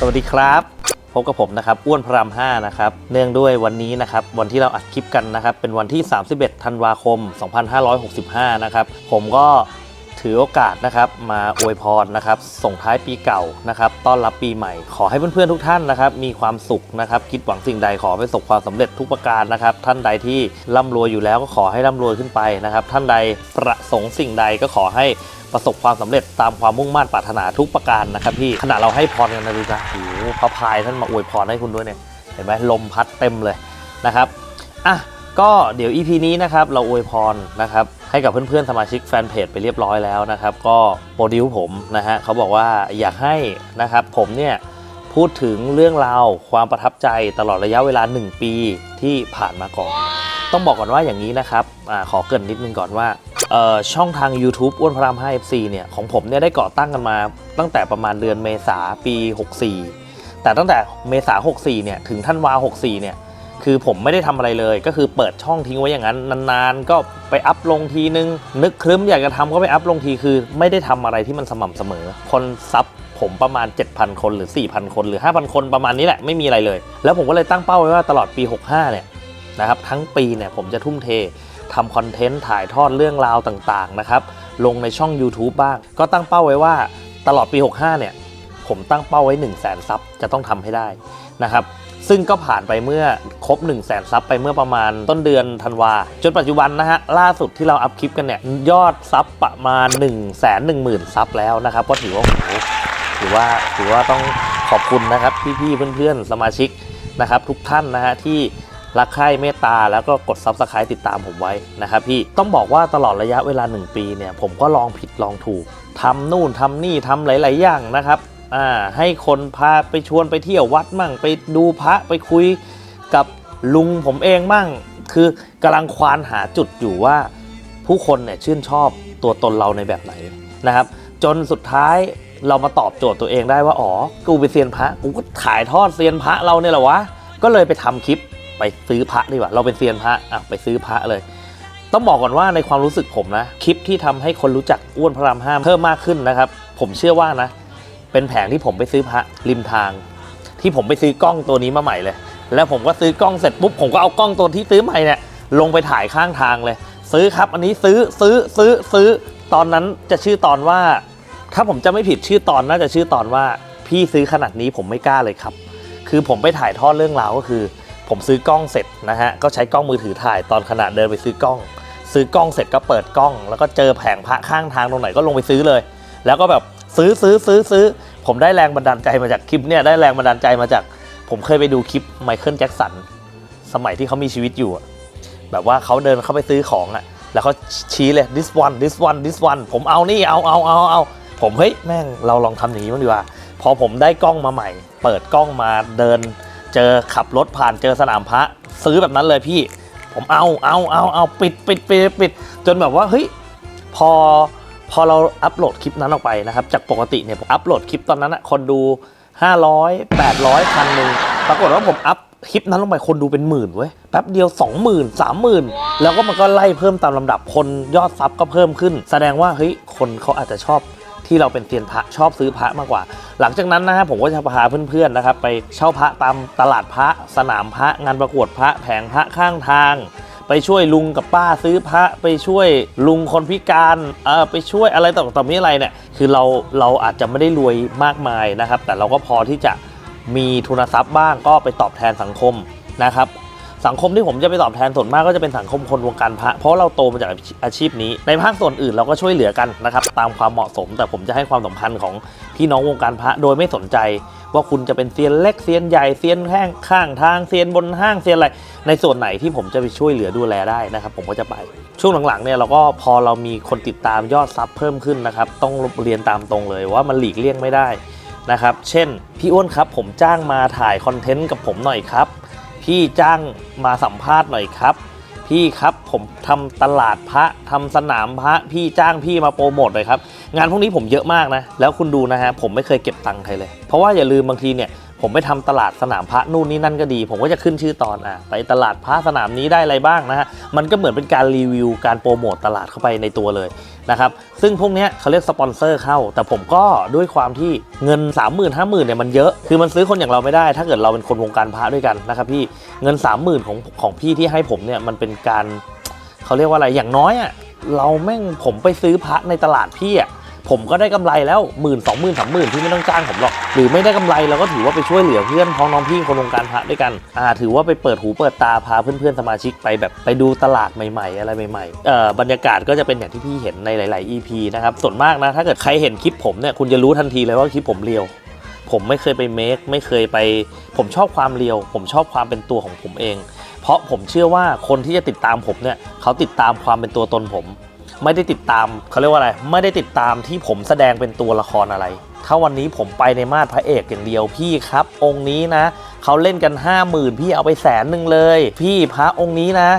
สวัสดีครับพบกับผมนะครับอ้วนพระราม5นะครับเนื่องด้วยวันนี้นะครับวันที่เราอัดคลิปกันนะครับเป็นวันที่ 31 ธันวาคม 2565 นะครับผมก็ถือโอกาสนะครับมาอวยพรนะครับส่งท้ายปีเก่านะครับต้อนรับปีใหม่ ขอให้เพื่อนๆทุกท่านนะครับมีความสุขนะครับคิดหวังสิ่งใดขอให้ประสบความสำเร็จทุกประการนะครับท่านใดที่ร่ำรวยอยู่แล้วก็ขอให้ร่ำรวยขึ้นไปนะครับท่านใดประสงค์สิ่งใดก็ขอให้ ประสบความสำเร็จตามความมุ่งมั่นปรารถนาทุกประการนะครับพี่ขณะเราให้พรกันนะดูนะโอ้โหพระพายท่านมาอวยพรให้คุณด้วยเนี่ยเห็นไหมลมพัดเต็มเลยนะครับอะก็เดี๋ยว EP นี้นะครับเราอวยพรนะครับให้กับเพื่อนๆสมาชิกแฟนเพจไปเรียบร้อยแล้วนะครับ ก็โปรดิวผมนะฮะเขาบอกว่าอยากให้นะครับผมเนี่ยพูดถึงเรื่องราวความประทับใจตลอดระยะเวลา 1 ปีที่ผ่านมาก่อน ต้องบอกก่อนว่าอย่างนี้นะครับอขอเกรินนิดนึงก่อนว่า ช่องทาง YouTube อ้วนพระราม 5 FC เนี่ยของผมเนี่ยได้ก่อตั้งกันมาตั้งแต่ประมาณเดือนเมษาปี 64 แต่ตั้งแต่เมษา64 เนี่ยถึงท่านวา 64 เนี่ยคือผมไม่ได้ทำอะไรเลย ก็คือเปิดช่องทิ้งไว้อย่างนั้นนานๆ ก็ไปอัพลงทีนึง นึกครึ้มอยากจะทำก็ไปอัพลงทีคือ ไม่ได้ทำอะไรที่มันสม่ำเสมอ คนซับผมประมาณ 7,000 คนหรือ 4,000 คนหรือ 5,000 คนประมาณนี้แหละไม่มีอะไรเลย แล้วผมก็เลยตั้งเป้าไว้ว่าตลอดปี 65 เนี่ยนะครับทั้งปีเนี่ยผมจะทุ่มเท ทำคอนเทนต์ถ่ายทอดเรื่องราวต่างๆนะครับ ลงในช่อง YouTube บ้าง ก็ตั้งเป้าไว้ว่าตลอดปี 65 เนี่ย ผมตั้งเป้าไว้ 1 0 0 0 0แสนซับจะต้องทำให้ได้นะครับ ซึ่งก็ผ่านไปเมื่อครบ 1 0 0 0 0แสนซับไปเมื่อประมาณต้นเดือนธันวา จนปัจจุบันนะฮะ ล่าสุดที่เราอัพคลิปกันเนี่ย ยอดซับประมาณ 1 1 0 0 0 0ซับแล้วนะครับ ก็ถือว่าโอ้โหถือว่าถือว่าต้องขอบคุณนะครับพี่ๆเพื่อนๆสมาชิกนะครับทุกท่านนะฮะที่ รักใคร่เมตตาแล้วก็กด Subscribe ติดตามผมไว้นะครับพี่ต้องบอกว่าตลอดระยะเวลา 1 ปีเนี่ยผมก็ลองผิดลองถูกทำนู่นทำนี่ทำหลาย ๆ อย่างนะครับอ่าให้คนพาไปชวนไปเที่ยววัดมั่ง ไปดูพระไปคุยกับลุงผมเองมั่ง คือกำลังควานหาจุดอยู่ว่า ผู้คนเนี่ยชื่นชอบตัวตนเราในแบบไหนนะครับ จนสุดท้ายเรามาตอบโจทย์ตัวเองได้ว่า อ๋อ กูเป็นเซียนพระ กูก็ถ่ายทอดเซียนพระเราเนี่ยแหละวะ ก็เลยไปทำคลิป ไปซื้อพระดีกว่าเราเป็นเซียนพระอะไปซื้อพระเลย ต้องบอกก่อนว่าในความรู้สึกผมนะคลิปที่ทำให้คนรู้จักอ้วนพระรามห้าเพิ่มมากขึ้นนะครับ ผมเชื่อว่านะ เป็นแผงที่ผมไปซื้อพระริมทาง ที่ผมไปซื้อกล้องตัวนี้มาใหม่เลย แล้วผมก็ซื้อกล้องเสร็จปุ๊บผมก็เอากล้องตัวที่ซื้อใหม่เนี่ยลงไปถ่ายข้างทางเลย ซื้อครับอันนี้ซื้อซื้อซื้อซื้อตอนนั้นจะชื่อตอนว่า ถ้าผมจะไม่ผิดชื่อตอนน่าจะชื่อตอนว่า พี่ซื้อขนาดนี้ผมไม่กล้าเลยครับ คือผมไปถ่ายทอดเรื่องราวก็คือ ผมซื้อกล้องเสร็จนะฮะก็ใช้กล้องมือถือถ่ายตอนขณะเดินไปซื้อกล้อง ซื้อกล้องเสร็จก็เปิดกล้อง แล้วก็เจอแผงพระข้างทางตรงไหนก็ลงไปซื้อเลย แล้วก็แบบซื้อซื้อซื้อซื้อผมได้แรงบันดาลใจมาจากคลิปเนี่ยได้แรงบันดาลใจมาจาก ผมเคยไปดูคลิปไมเคิลแจ็คสันสมัยที่เขามีชีวิตอยู่แบบว่าเขาเดินเข้าไปซื้อของอะแล้วเขาชี้เลย this one this one this one ผมเอานี่เอาเอาเอาเอาผมเฮ้ยแม่งเราลองทำอย่างนี้บ้างดีกว่า พอผมได้กล้องมาใหม่ เปิดกล้องมาเดิน เจอขับรถผ่านเจอสนามพระซื้อแบบนั้นเลยพี่ ผมเอาเอาเอาเอาปิดปิดปิดปิด จนแบบว่าเฮ้ยพอพอเราอัปโหลดคลิปนั้นออกไปนะครับ จากปกติเนี่ยผมอัปโหลดคลิปตอนนั้นอะคนดู 500 800พันหนึ่งปรากฏว่าผมอัพคลิปนั้นลงไปคนดูเป็นหมื่นเว้ยแป๊บเดียว 20,000 30,000 แล้วก็มันก็ไล่เพิ่มตามลำดับคนยอดซับก็เพิ่มขึ้น แสดงว่าเฮ้ยคนเขาอาจจะชอบ ที่เราเป็นเซียนพระชอบซื้อพระมากกว่า หลังจากนั้นนะฮะผมก็จะพาเพื่อนๆนะครับไปเช่าพระตามตลาดพระสนามพระงานประกวดพระแผงพระข้างทาง ไปช่วยลุงกับป้าซื้อพระไปช่วยลุงคนพิการเออไปช่วยอะไรต่างๆมีอะไรเนี่ยคือเราเราอาจจะไม่ได้รวยมากมายนะครับ แต่เราก็พอที่จะมีทุนทรัพย์บ้างก็ไปตอบแทนสังคมนะครับ สังคมที่ผมจะไปตอบแทนส่วนมากก็จะเป็นสังคมคนวงการพระ เพราะเราโตมาจากอาชีพนี้ ในภาคส่วนอื่นเราก็ช่วยเหลือกันนะครับตามความเหมาะสม แต่ผมจะให้ความสำคัญของพี่น้องวงการพระโดยไม่สนใจ ว่าคุณจะเป็นเซียนเล็กเซียนใหญ่เซียนแห้งข้างทางเซียนบนห้างเซียนอะไรในส่วนไหนที่ผมจะไปช่วยเหลือดูแลได้นะครับ ผมก็จะไปช่วงหลังๆเนี่ยเราก็พอเรามีคนติดตามยอดซับเพิ่มขึ้นนะครับต้องเรียนตามตรงเลยว่ามันหลีกเลี่ยงไม่ได้นะครับ เช่น พี่อ้วนครับผมจ้างมาถ่ายคอนเทนต์กับผมหน่อยครับ พี่จ้างมาสัมภาษณ์หน่อยครับ พี่ครับผมทำตลาดพระทำสนามพระพี่จ้างพี่มาโปรโมทหน่อยครับ งานพวกนี้ผมเยอะมากนะ แล้วคุณดูนะฮะผมไม่เคยเก็บตังค์ใครเลย เพราะว่าอย่าลืมบางทีเนี่ยผมไปทำตลาดสนามพระนู่นนี่นั่นก็ดี ผมก็จะขึ้นชื่อตอนอะไปตลาดพระสนามนี้ได้อะไรบ้างนะฮะมันก็เหมือนเป็นการรีวิวการโปรโมตตลาดเข้าไปในตัวเลย นะครับซึ่งพวกนี้เขาเรียกสปอนเซอร์เข้า แต่ผมก็ด้วยความที่เงิน 3 0 0 0 0 5 0,000เนี่ยมันเยอะ คือมันซื้อคนอย่างเราไม่ได้ ถ้าเกิดเราเป็นคนวงการพระด้วยกันนะครับพี่เงิน 30,000ของของพี่ที่ให้ผมเนี่ยมันเป็นการเขาเรียกว่าอะไรอย่างน้อยอะเราแม่งผมไปซื้อพระในตลาดพี่อะ ผมก็ได้กำไรแล้วหมื่นสองหมื่นสามหมื่นที่ไม่ต้องจ้างผมหรอก หรือไม่ได้กำไรเราก็ถือว่าไปช่วยเหลือเพื่อนพ้องน้องพี่คนวงการพระด้วยกันอ่าถือว่าไปเปิดหูเปิดตาพาเพื่อนๆสมาชิกไปแบบไปดูตลาดใหม่ๆ อะไรใหม่ๆเอ่อบรรยากาศก็จะเป็นอย่างที่พี่เห็นในหลาย ๆ EP นะครับส่วนมากนะถ้าเกิดใครเห็นคลิปผมเนี่ยคุณจะรู้ทันทีเลยว่าคลิปผมเรียวผมไม่เคยไปเมคไม่เคยไป ผมชอบความเรียว ผมชอบความเป็นตัวของผมเอง เพราะผมเชื่อว่าคนที่จะติดตามผมเนี่ยเขาติดตามความเป็นตัวตนผม ไม่ได้ติดตามเขาเรียกว่าอะไร ไม่ได้ติดตามที่ผมแสดงเป็นตัวละครอะไร ถ้าวันนี้ผมไปในมาดพระเอกอย่างเดียวพี่ครับ องค์นี้นะเขาเล่นกัน 5 0,000พี่เอาไปแสนหนึ่งเลย พี่พระองค์นี้นะ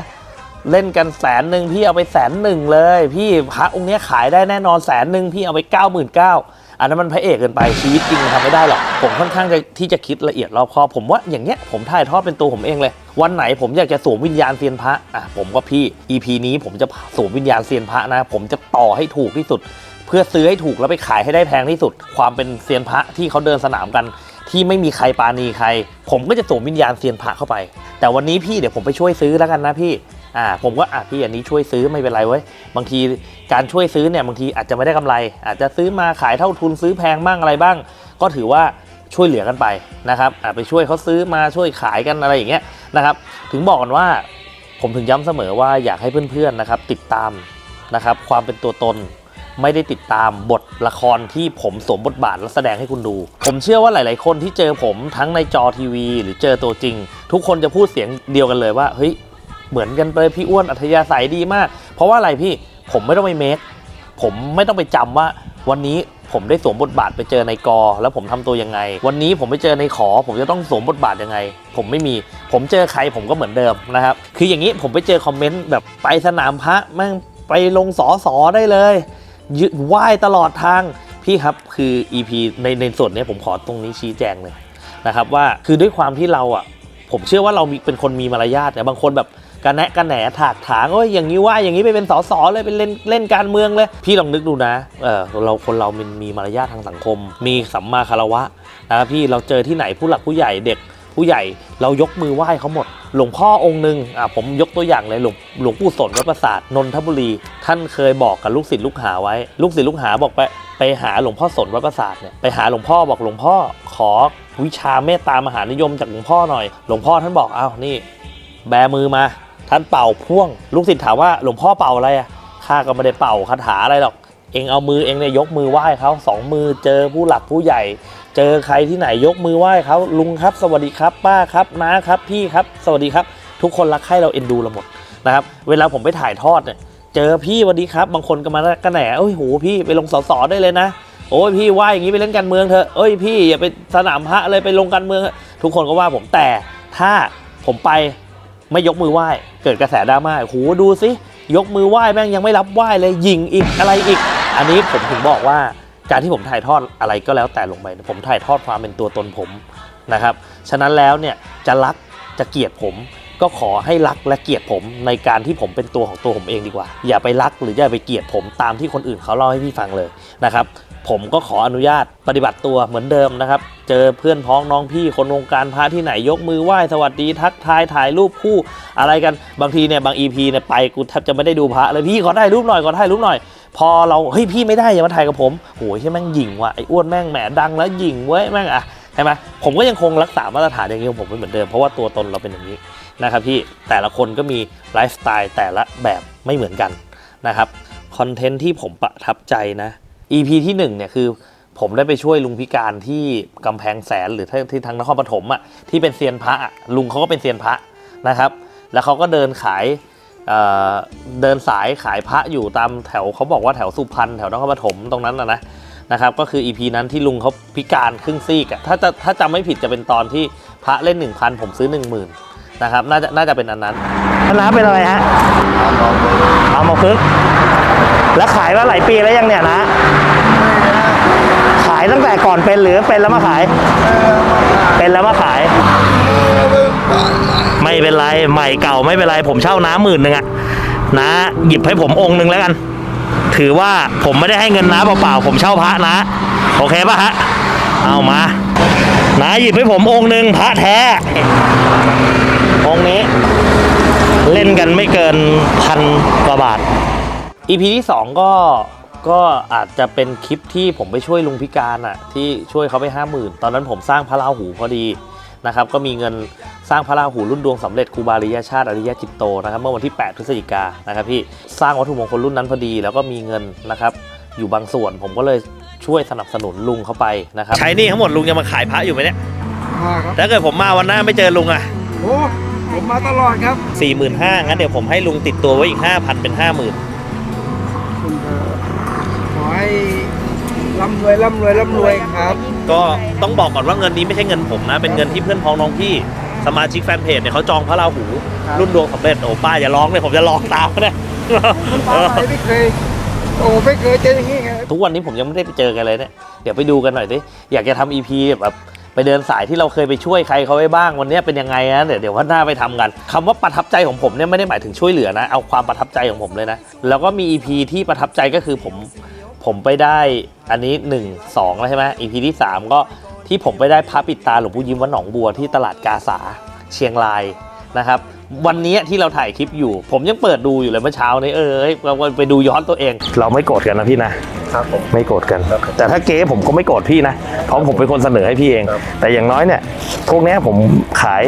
เล่นกันแสนหนึ่งพี่เอาไปแสนหนึ่งเลย พี่พระองค์นี้ขายได้แน่นอนแสนหนึ่งพี่เอาไป 9 9 0 0 0 อันนั้นมันพระเอกเกินไปชีวิตจริงมันทำไม่ได้หรอก ผมค่อนข้างจะที่จะคิดละเอียดรอบคอบผมว่าอย่างเงี้ยผมถ่ายทอดเป็นตัวผมเองเลย วันไหนผมอยากจะสวมวิญญาณเซียนพระอะผมก็พี่ EP นี้ผมจะสวมวิญญาณเซียนพระนะ ผมจะต่อให้ถูกที่สุด เพื่อซื้อให้ถูกแล้วไปขายให้ได้แพงที่สุด ความเป็นเซียนพระที่เขาเดินสนามกัน ที่ไม่มีใครปาณีใคร ผมก็จะสวมวิญญาณเซียนพระเข้าไป แต่วันนี้พี่เดี๋ยวผมไปช่วยซื้อแล้วกันนะพี่ อ่าผมก็อะพี่อันนี้ช่วยซื้อไม่เป็นไรเว้ยบางทีการช่วยซื้อเนี่ยบางทีอาจจะไม่ได้กำไร อาจจะซื้อมาขายเท่าทุนซื้อแพงบ้างอะไรบ้าง ก็ถือว่าช่วยเหลือกันไปนะครับอ่าไปช่วยเขาซื้อมาช่วยขายกันอะไรอย่างเงี้ยนะครับ ถึงบอกกันว่าผมถึงย้ำเสมอว่าอยากให้เพื่อนๆนะครับ ติดตามนะครับความเป็นตัวตนไม่ได้ติดตามบทละครที่ผมสวมบทบาทและแสดงให้คุณดู ผมเชื่อว่าหลาย ๆ คนที่เจอผมทั้งในจอทีวี หรือเจอตัวจริง ทุกคนจะพูดเสียงเดียวกันเลยว่าเฮ้ย เหมือนกันเลยพี่อ้วนอัธยาศัยดีมาก เพราะว่าอะไรพี่ผมไม่ต้องไปเมคผมไม่ต้องไปจำว่าวันนี้ผมได้สวมบทบาทไปเจอในกอ แล้วผมทำตัวยังไง วันนี้ผมไปเจอในขอ ผมจะต้องสวมบทบาทยังไง ผมไม่มี ผมเจอใครผมก็เหมือนเดิมนะครับ คืออย่างนี้ผมไปเจอคอมเมนต์แบบไปสนามพระแม่งไปลงสอสอได้เลยยืดไหว้ตลอดทางพี่ครับคือ EP ในในส่วนนี้ผมขอตรงนี้ชี้แจงเลยนะครับว่าคือด้วยความที่เราอะผมเชื่อว่าเรามีเป็นคนมีมารยาทแต่บางคนแบบ กันแนะกันแหนถากถางโอ้ยอย่างนี้ว่าอย่างนี้ไปเป็นสสเลยเป็นเล่นเล่นการเมืองเลย พี่ลองนึกดูนะเออเราคนเรามันมีมารยาททางสังคม มีสัมมาคารวะนะพี่เราเจอที่ไหนผู้หลักผู้ใหญ่เด็กผู้ใหญ่เรายกมือไหว้เขาหมด หลวงพ่อองค์หนึ่งอะผมยกตัวอย่างเลยหลวงหลวงปู่สนวัดประสาทนนทบุรี ท่านเคยบอกกับลูกศิษย์ลูกหาไว้ ลูกศิษย์ลูกหาบอกไปไปหาหลวงพ่อสนวัดประสาทเนี่ยไปหาหลวงพ่อบอกหลวงพ่อขอวิชาเมตตามหานิยมจากหลวงพ่อหน่อย หลวงพ่อท่านบอกอ้าวนี่ แบมือมา ท่านเป่าพ่วง ลูกศิษย์ถามว่าหลวงพ่อเป่าอะไรอะข้าก็ไม่ได้เป่าคาถาอะไรหรอก เองเอามือเองเนี่ยยกมือไหว้เขาสองมือเจอผู้หลักผู้ใหญ่ เจอใครที่ไหนยกมือไหว้เขาลุงครับ สวัสดีครับ ป้าครับน้าครับพี่ครับ สวัสดีครับ ทุกคนรักใคร่เราเอ็นดูเราหมดนะครับเวลาผมไปถ่ายทอดเนี่ยเจอพี่สวัสดีครับ บางคนก็มากันแหน่โอ้ยโหพี่ไปลงสสได้เลยนะโอ้ยพี่ว่าอย่างนี้ไปเล่นการเมืองเถอะเอ้ยพี่อย่าไปสนามพระเลยไปลงการเมือง ทุกคนก็ว่าผมแต่ถ้าผมไป ไม่ยกมือไหว้เกิดกระแสดราม่าโอ้โหดูสิยกมือไหว้แม่งยังไม่รับไหว้เลยยิงอีกอะไรอีก อันนี้ผมถึงบอกว่าการที่ผมถ่ายทอดอะไรก็แล้วแต่ลงไป ผมถ่ายทอดความเป็นตัวตนผมนะครับ ฉะนั้นแล้วเนี่ยจะรักจะเกลียดผมก็ขอให้รักและเกลียดผมในการที่ผมเป็นตัวของตัวผมเองดีกว่า อย่าไปรักหรืออย่าไปเกลียดผมตามที่คนอื่นเขาเล่าให้พี่ฟังเลยนะครับ ผมก็ขออนุญาตปฏิบัติตัวเหมือนเดิมนะครับ เจอเพื่อนพ้องน้องพี่คนวงการพระที่ไหนยกมือไหว้สวัสดีทักทายถ่ายรูปคู่อะไรกันบางทีเนี่ยบาง EP เนี่ยไปกูแทบจะไม่ได้ดูพระเลยพี่ขอถ่ายรูปหน่อยขอถ่ายรูปหน่อย พอเราเฮ้ยพี่ไม่ได้อย่ามาถ่ายกับผมโอ้ยใช่แม่งหยิงว่ะไอ้อ้วนแม่งแหมดังแล้วหยิงเว้ยแม่งอะใช่ไหมผมก็ยังคงรักษามาตรฐานอย่างนี้ของผมเหมือนเดิมเพราะว่าตัวตนเราเป็นอย่างนี้นะครับพี่แต่ละคนก็มีไลฟ์สไตล์แต่ละแบบไม่เหมือนกันนะครับคอนเทนต์ที่ผมประทับใจนะ EP ที่หนึ่งเนี่ยคือผมได้ไปช่วยลุงพิการที่กำแพงแสนหรือที่ที่ทางนครปฐมอะที่เป็นเซียนพระลุงเขาก็เป็นเซียนพระนะครับ แล้วเขาก็เดินขายเเดินสายขายพระอยู่ตามแถวเขาบอกว่าแถวสุพรรณแถวนครปฐมตรงนั้นนะนะนะครับก็คือ EP นั้นที่ลุงเขาพิการครึ่งซีกอะถ้าจะถ้าจำไม่ผิดจะเป็นตอนที่พระเล่น 1,000 ผมซื้อ 10,000นะครับน่าจะน่าจะเป็นอันนั้นคณะเป็นอะไรฮะเอามาพึก แล้วขายมาหลายปีแล้วยังเนี่ยนะ ขายตั้งแต่ก่อนเป็นหรือเป็นแล้วมาขาย เป็นแล้วมาขาย ไม่เป็นไรใหม่เก่าไม่เป็นไรผมเช่าน้าหมื่นหนึ่งอะนะหยิบให้ผมองค์หนึ่งแล้วกัน ถือว่าผมไม่ได้ให้เงินน้าเปล่าๆผมเช่าพระนะ โอเคปะฮะเอามาน้าหยิบให้ผมองค์หนึ่งพระแท้ องค์นี้ เล่นกันไม่เกินพันกว่าบาท อีพีที่ 2 ก็ก็อาจจะเป็นคลิปที่ผมไปช่วยลุงพิการอะที่ช่วยเขาไปห้าหมื่นตอนนั้นผมสร้างพระราหูพอดีนะครับก็มีเงินสร้างพระราหูรุ่นดวงสำเร็จครูบาลิยชาติอริยจิตโตนะครับเมื่อวันที่ 8 พฤศจิกานะครับพี่สร้างวัตถุมงคลรุ่นนั้นพอดี แล้วก็มีเงินนะครับอยู่บางส่วนผมก็เลยช่วยสนับสนุนลุงเข้าไปนะครับใช้นี่ทั้งหมดลุงยังมาขายพระอยู่ไหมเนี่ยถ้าเกิดผมมาวันหน้าไม่เจอลุงอะโอ้ผมมาตลอดครับ 45,000งั้นเดี๋ยวผมให้ลุงติดตัวไว้อีก 5,000 เป็น 50,000 ร่ำรวยร่ำรวยร่ำรวยครับ ก็ต้องบอกก่อนว่าเงินนี้ไม่ใช่เงินผมนะ เป็นเงินที่เพื่อนพ้องน้องพี่สมาชิกแฟนเพจเนี่ยเขาจองพระราหู ครับ รุ่นดวงสำเร็จโอ้ป้าอย่าร้องเลยผมจะร้องตามนะปลาไหลไม่เคยโอ้ไม่เคยเจออย่างนี้ไงทุกวันนี้ผมยังไม่ได้ไปเจอกันเลยเนี่ยเดี๋ยวไปดูกันหน่อยสิอยากจะทำอีพีแบบไปเดินสายที่เราเคยไปช่วยใครเขาไว้บ้างวันนี้เป็นยังไงนะเดี๋ยวเดี๋ยววันหน้าไปทำกันคำว่าประทับใจของผมเนี่ยไม่ได้หมายถึงช่วยเหลือนะเอาความประทับใจของผมเลยนะแล้วก็มีอีพีที่ประทับใจก็คือผม ผมไปได้อันนี้ 1 2 แล้วใช่ไหมอีพีที่ 3 ก็ที่ผมไปได้พระปิดตาหลวงปู่ยิ้มวัดหนองบัวที่ตลาดกาสาเชียงรายนะครับ วันนี้ที่เราถ่ายคลิปอยู่ ผมยังเปิดดูอยู่เลยเมื่อเช้านี้เออเราไปดูย้อนตัวเอง เราไม่โกรธกันนะพี่นะครับผมไม่โกรธกัน แต่ถ้าเก๊ผมก็ไม่โกรธพี่นะเพราะผมเป็นคนเสนอให้พี่เองครับแต่อย่างน้อยเนี่ยพวกเนี้ยผมขาย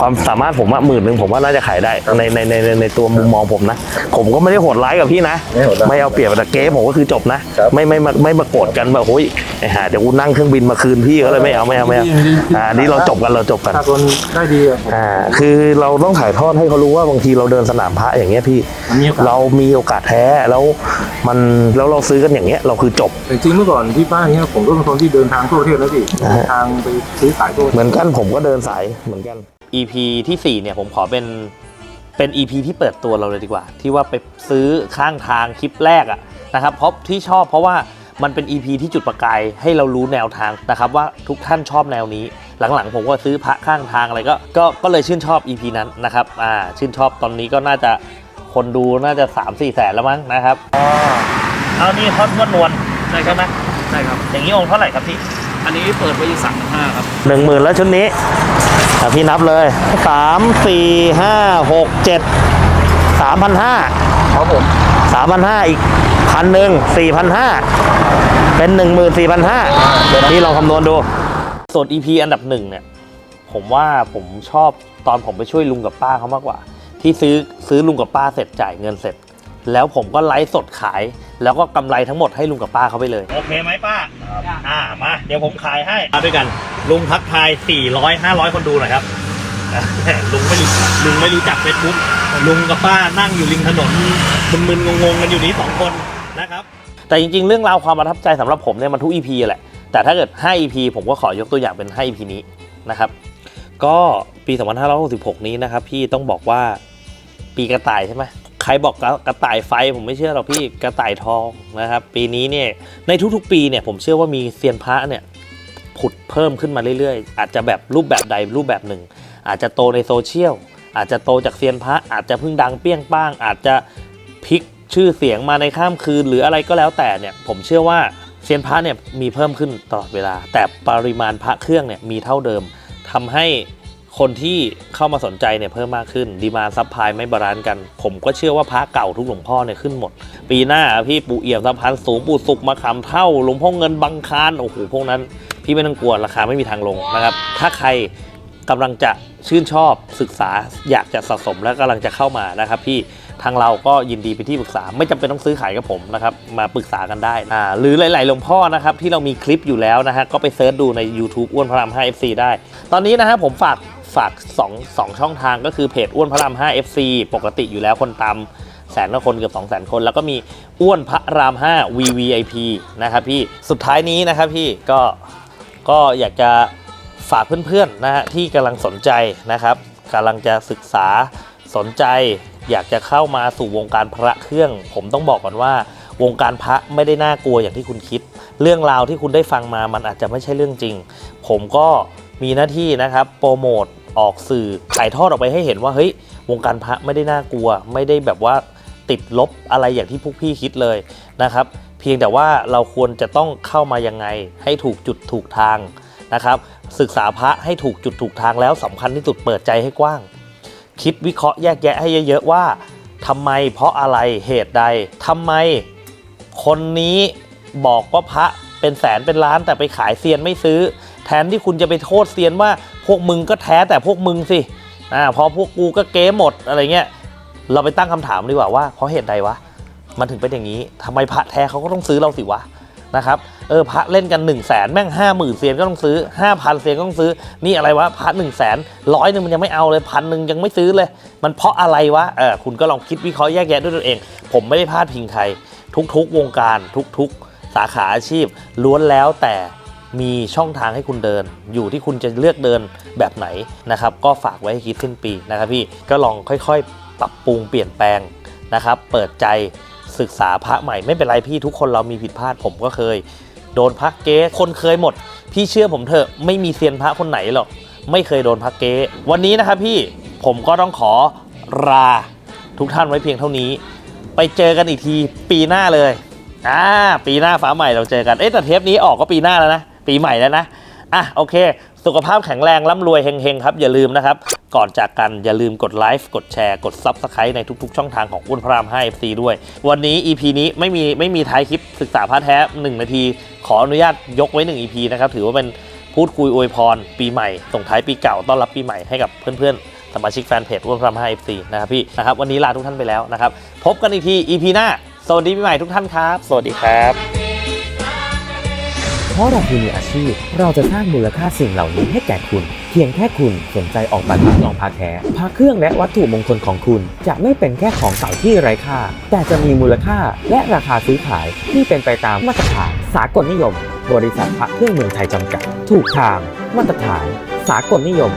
ความสามารถผมอะหมื่นหนึ่งผมว่าน่าจะขายได้ในในในในในตัวมุมมองผมนะ ผมก็ไม่ได้โหดร้ายกับพี่นะ ไม่โหดร้ายไม่เอาเปรียบแต่เก๊ผมก็คือจบนะ ครับ ไม่ไม่มาไม่มาโกรธกันแบบโอ้ยไอ้ห่าเดี๋ยวกูนั่งเครื่องบินมาคืนพี่ก็เลยไม่เอาไม่เอาไม่เอาอ่านี่เราจบกันเราจบกัน ถ้าคนได้ดีอะอ่าคือเราต้องถ่ายทอดให้เขารู้ว่าบางทีเราเดินสนามพระอย่างเงี้ยพี่ มันมีโอกาส เรามีโอกาสแท้แล้วมันแล้วเราซื้อกันอย่างเงี้ยเราคือจบ แต่จริงๆเมื่อก่อนที่บ้านเนี่ยผมก็เป็นคนที่เดินทางทั่วประเทศแล้วพี่อ่าฮะทางไปซื้อขายทั่วประเทศ เหมือนกันผมก็เดินสายเหมือนกัน EP ที่ 4 เนี่ยผมขอเป็นเป็น EP ที่เปิดตัวเราเลยดีกว่า ที่ว่าไปซื้อข้างทางคลิปแรกอะนะครับเพราะที่ชอบเพราะว่ามันเป็น EP ที่จุดประกายให้เรารู้แนวทางนะครับว่าทุกท่านชอบแนวนี้ หลังๆ ผมก็ซื้อพระข้างทางอะไรก็ก็ก็เลยชื่นชอบ EP นั้นนะครับอ่าชื่นชอบตอนนี้ก็น่าจะคนดูน่าจะ 3 4แสนแล้วมั้งนะครับอ๋อเอานี่ทอดนวดนวลใช่ไหมใช่ครับ อย่างนี้องค์เท่าไหร่ครับพี่ อันนี้เปิดไว้อยู่สามพันห้าครับหนึ่งหมื่นแล้วชุดนี้ อะพี่นับเลยสามสี่ห้าหกเจ็ดสามพันห้าครับผมสามพันห้าอีกพันหนึ่งสี่พันห้าเป็นหนึ่งหมื่นสี่พันห้าพี่ลองคำนวณดูส่วน EP อันดับหนึ่งเนี่ย ผมว่าผมชอบตอนผมไปช่วยลุงกับป้าเขามากกว่า ที่ซื้อซื้อลุงกับป้าเสร็จจ่ายเงินเสร็จ แล้วผมก็ไลฟ์สดขาย แล้วก็กำไรทั้งหมดให้ลุงกับป้าเขาไปเลย โอเคไหมป้าอ่ามาเดี๋ยวผมขายให้มาด้วยกัน ลุงทักทาย 400 500 คนดูหน่อยครับ ลุงไม่รู้ลุงไม่รู้จักเฟซบุ๊กลุงกับป้านั่งอยู่ริมถนนมึนๆงงๆกันอยู่นี้สองคนนะครับ แต่จริงๆ เรื่องราวความประทับใจสำหรับผมเนี่ยมันทุก EP แหละ แต่ถ้าเกิด 5 EP ผมก็ขอยกตัวอย่างเป็น 5 EP นี้นะครับ ก็ปี 2566 นี้นะครับพี่ต้องบอกว่าปีกระต่ายใช่ไหม ใครบอกกระกระต่ายไฟผมไม่เชื่อหรอกพี่กระต่ายทองนะครับ ปีนี้เนี่ยในทุกๆ ปีเนี่ยผมเชื่อว่ามีเซียนพระเนี่ยผุดเพิ่มขึ้นมาเรื่อยๆ อาจจะแบบรูปแบบใดรูปแบบหนึ่ง อาจจะโตในโซเชียลอาจจะโตจากเซียนพระอาจจะเพิ่งดังเปี้ยงป้าง อาจจะพลิกชื่อเสียงมาในข้ามคืน หรืออะไรก็แล้วแต่เนี่ยผมเชื่อว่าเซียนพระเนี่ยมีเพิ่มขึ้นตลอดเวลา แต่ปริมาณพระเครื่องเนี่ยมีเท่าเดิมทำให้ คนที่เข้ามาสนใจเนี่ยเพิ่มมากขึ้น ดีมาซับพลายไม่บาลานซ์กัน ผมก็เชื่อว่าพระเก่าทุกหลวงพ่อเนี่ยขึ้นหมด ปีหน้าพี่ปู่เอี่ยมสะพานสูงปู่สุกมาขามเท่าหลวงพ่อเงินบังคารโอ้โหพวกนั้น พี่ไม่ต้องกลัวราคาไม่มีทางลงนะครับ ถ้าใครกำลังจะชื่นชอบศึกษาอยากจะสะสมและกำลังจะเข้ามานะครับ พี่ทางเราก็ยินดีเป็นที่ปรึกษา ไม่จำเป็นต้องซื้อขายกับผมนะครับมาปรึกษากันได้อ่าหรือหลาย ๆ หลวงพ่อนะครับที่เรามีคลิปอยู่แล้วนะฮะก็ไปเซิร์ชดูใน YouTube อ้วนพระราม5 FC ได้ ตอนนี้นะฮะผมฝาก ฝาก2 2ช่องทางก็คือเพจอ้วนพระราม5 FC ปกติอยู่แล้วคนตามแสนกว่าคนเกือบ2 0 0 0 0 คน แล้วก็มีอ้วนพระราม 5 VVIP นะครับพี่สุดท้ายนี้นะครับพี่ก็ก็อยากจะฝากเพื่อนๆนะฮะที่กำลังสนใจนะครับกำลังจะศึกษาสนใจ อยากจะเข้ามาสู่วงการพระเครื่อง ผมต้องบอกก่อนว่าวงการพระไม่ได้น่ากลัวอย่างที่คุณคิด เรื่องราวที่คุณได้ฟังมามันอาจจะไม่ใช่เรื่องจริง ผมก็ มีหน้าที่นะครับโปรโมทออกสื่อถ่ายทอดออกไปให้เห็นว่าเฮ้ยวงการพระไม่ได้น่ากลัว ไม่ได้แบบว่าติดลบอะไรอย่างที่พวกพี่คิดเลยนะครับ เพียงแต่ว่าเราควรจะต้องเข้ามายังไง ให้ถูกจุดถูกทางนะครับ ศึกษาพระให้ถูกจุดถูกทางแล้วสำคัญที่สุดเปิดใจให้กว้าง คิดวิเคราะห์แยกแยะให้เยอะๆว่าทำไมเพราะอะไรเหตุใดทำไมคนนี้บอกว่าพระเป็นแสนเป็นล้านแต่ไปขายเซียนไม่ซื้อ แทนที่คุณจะไปโทษเซียนว่าพวกมึงก็แท้แต่พวกมึงสิอ่าพอพวกกูก็เก๊หมดอะไรเงี้ยเราไปตั้งคำถามดีกว่าว่าเพราะเหตุใดวะมันถึงเป็นอย่างนี้ทำไมพระแท้เขาก็ต้องซื้อเราสิวะนะครับเออพระเล่นกัน1นึ่งแสนแม่งห้าหมื่นเซียนก็ต้องซื้อห้าพันเซียนก็ต้องซื้อนี่อะไรวะพระหนึ่งแสนร้อยหนึ่งมันยังไม่เอาเลยพันหนึ่งยังไม่ซื้อเลย มันเพราะอะไรวะเออคุณก็ลองคิดวิเคราะห์แยกแยะด้วยตัวเอง ผมไม่ได้พลาดพิงใครทุกๆ วงการทุกๆ สาขาอาชีพล้วนแล้วแต่ มีช่องทางให้คุณเดิน อยู่ที่คุณจะเลือกเดินแบบไหนนะครับ ก็ฝากไว้ให้คิดสิ้นปีนะครับพี่ก็ลองค่อยๆ ปรับปรุงเปลี่ยนแปลงนะครับ เปิดใจศึกษาพระใหม่ไม่เป็นไรพี่ทุกคนเรามีผิดพลาดผมก็เคย โดนพักเก๊คนเคยหมด พี่เชื่อผมเถอะไม่มีเซียนพระคนไหนหรอกไม่เคยโดนพักเก๊วันนี้นะครับพี่ผมก็ต้องขอลาทุกท่านไว้เพียงเท่านี้ ไปเจอกันอีกทีปีหน้าเลยอ่าปีหน้าฟ้าใหม่เราเจอกัน เอ๊ะแต่เทปนี้ออกก็ปีหน้าแล้วนะ ปีใหม่แล้วนะอะโอเค สุขภาพแข็งแรงร่ำรวยเฮงๆครับ อย่าลืมนะครับ ก่อนจากกันอย่าลืมกดไลฟ์กดแชร์กด Subscribe ในทุกๆ ช่องทางของอ้นพระราม5 FC ด้วย วันนี้ EP นี้ไม่มีไม่มีท้ายคลิปศึกษาพระแท้ 1 นาที ขออนุญาตยกไว้ 1 EP นะครับ ถือว่าเป็นพูดคุยอวยพร ปีใหม่ ส่งท้ายปีเก่าต้อนรับปีใหม่ให้กับเพื่อนๆ สมาชิกแฟนเพจอ้นพระราม 5 FC นะครับพี่นะครับวันนี้ลาทุกท่านไปแล้วนะครับพบกันอีกที EP หน้าสวัสดีปีใหม่ทุกท่านครับ สวัสดีครับ เพราะเราคือมืออาชีพ เราจะสร้างมูลค่าสิ่งเหล่านี้ให้แก่คุณ เพียงแค่คุณสนใจออกแบบทดลองพาแท้พาเครื่องและวัตถุมงคลของคุณ จะไม่เป็นแค่ของเก่าที่ไร้ค่า แต่จะมีมูลค่าและราคาซื้อขายที่เป็นไปตามมาตรฐานสากลนิยม บริษัทพระเครื่องเมืองไทยจำกัด ถูกทาง มาตรฐาน สากลนิยม